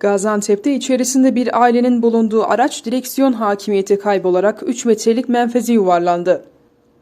Gaziantep'te içerisinde bir ailenin bulunduğu araç direksiyon hakimiyeti kaybolarak 3 metrelik menfeze yuvarlandı.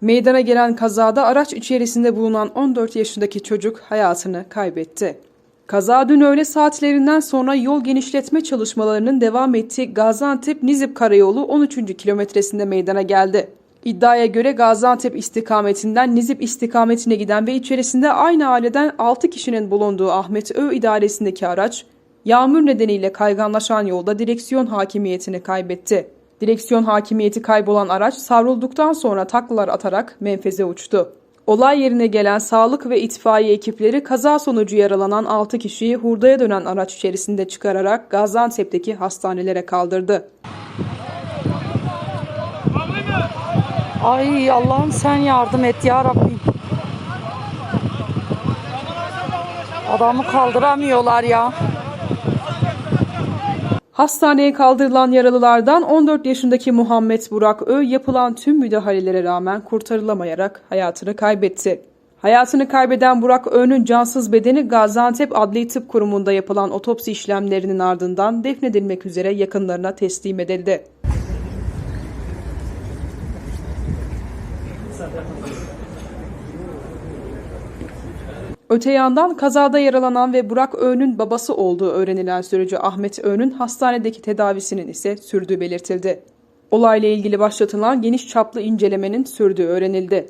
Meydana gelen kazada araç içerisinde bulunan 14 yaşındaki çocuk hayatını kaybetti. Kaza dün öğle saatlerinden sonra yol genişletme çalışmalarının devam ettiği Gaziantep-Nizip Karayolu 13. kilometresinde meydana geldi. İddiaya göre Gaziantep istikametinden Nizip istikametine giden ve içerisinde aynı aileden 6 kişinin bulunduğu Ahmet Ö idaresindeki araç, yağmur nedeniyle kayganlaşan yolda direksiyon hakimiyetini kaybetti. Direksiyon hakimiyeti kaybolan araç savrulduktan sonra taklalar atarak menfeze uçtu. Olay yerine gelen sağlık ve itfaiye ekipleri kaza sonucu yaralanan 6 kişiyi hurdaya dönen araç içerisinde çıkararak Gaziantep'teki hastanelere kaldırdı. Ay Allah'ım sen yardım et ya Rabbim. Adamı kaldıramıyorlar ya. Hastaneye kaldırılan yaralılardan 14 yaşındaki Muhammed Burak Ö yapılan tüm müdahalelere rağmen kurtarılamayarak hayatını kaybetti. Hayatını kaybeden Burak Ö'nün cansız bedeni Gaziantep Adli Tıp Kurumu'nda yapılan otopsi işlemlerinin ardından defnedilmek üzere yakınlarına teslim edildi. Öte yandan kazada yaralanan ve Burak Öğün'ün babası olduğu öğrenilen sürücü Ahmet Öğün'ün hastanedeki tedavisinin ise sürdüğü belirtildi. Olayla ilgili başlatılan geniş çaplı incelemenin sürdüğü öğrenildi.